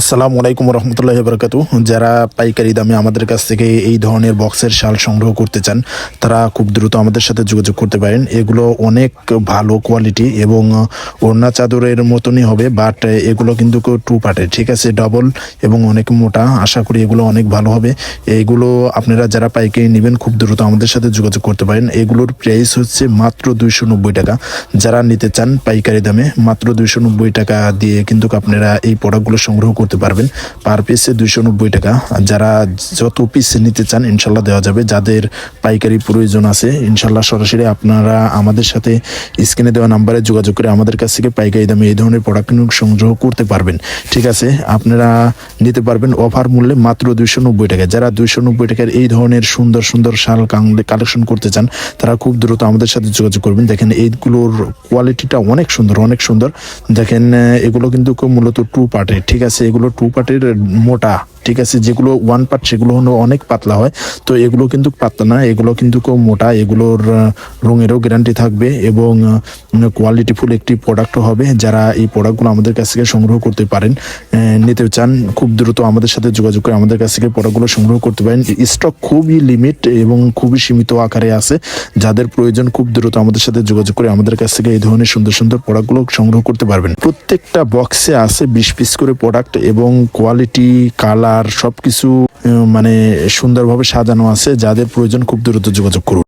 আসসালামু আলাইকুম রহমতুল্লাহ বরকাতু যারা পাইকারি দামে আমাদের কাছ থেকে এই ধরনের বক্সের শাল সংগ্রহ করতে চান, তারা খুব দ্রুত আমাদের সাথে যোগাযোগ করতে পারেন। এগুলো অনেক ভালো কোয়ালিটি এবং ওড়না চাদরের মতনই হবে, বাট এগুলো কিন্তু টু পার্টের ঠিক আছে? ডবল এবং অনেক মোটা, আশা করি এগুলো অনেক ভালো হবে। এইগুলো আপনারা যারা পাইকারি নেবেন, খুব দ্রুত আমাদের সাথে যোগাযোগ করতে পারেন। এগুলোর প্রাইস হচ্ছে মাত্র দুইশো নব্বই টাকা। যারা নিতে চান পাইকারি দামে, মাত্র দুইশো নব্বই টাকা দিয়ে কিন্তু আপনারা এই প্রোডাক্টগুলো সংগ্রহ করতে পারবেন। পার পিসে দুইশো নব্বই টাকা। যারা যত পিস নিতে চান, ইনশাল্লাহ দেওয়া যাবে। যাদের পাইকারি প্রয়োজন আছে, ইনশাল্লাহ সরাসরি আপনারা আমাদের সাথে স্ক্রিনে দেওয়া নাম্বারে যোগাযোগ করে আমাদের কাছ থেকে পাইকারি দামে এই ধরনের প্রোডাক্ট সংগ্রহ করতে পারবেন। ঠিক আছে? আপনারা নিতে পারবেন অফার মূল্যে মাত্র দুইশো নব্বই টাকা যারা দুইশো নব্বই টাকার এই ধরনের সুন্দর সুন্দর শাল কালেকশন করতে চান, তারা খুব দ্রুত আমাদের সাথে যোগাযোগ করবেন। দেখেন, এইগুলোর কোয়ালিটিটা অনেক সুন্দর অনেক সুন্দর। দেখেন, এগুলো কিন্তু মূলত টু পার্টের ঠিক আছে? এগুলো টু পার্টের মোটা। ঠিক আছে, যেগুলো ওয়ান পার্ট সেগুলো হলো অনেক পাতলা হয়। তো এগুলো কিন্তু পাতলা না, এগুলো কিন্তু খুব মোটা, এগুলোর রঙেরও গ্যারান্টি থাকবে এবং কোয়ালিটিফুল একটি প্রোডাক্টও হবে। যারা এই প্রোডাক্টগুলো আমাদের কাছ থেকে সংগ্রহ করতে পারেন নিতে চান, খুব দ্রুত আমাদের সাথে যোগাযোগ করে আমাদের কাছ থেকে প্রোডাক্টগুলো সংগ্রহ করতে পারেন। স্টক খুবই লিমিট এবং খুবই সীমিত আকারে আছে। যাদের প্রয়োজন, খুব দ্রুত আমাদের সাথে যোগাযোগ করে আমাদের কাছ থেকে এই ধরনের সুন্দর সুন্দর প্রোডাক্টগুলো সংগ্রহ করতে পারবেন। প্রত্যেকটা বক্সে আছে বিশ পিস করে প্রোডাক্ট এবং কোয়ালিটি কালার সবকিছু মানে সুন্দরভাবে সাজানো আছে যাদের প্রয়োজন খুব দ্রুত যোগাযোগ করুন।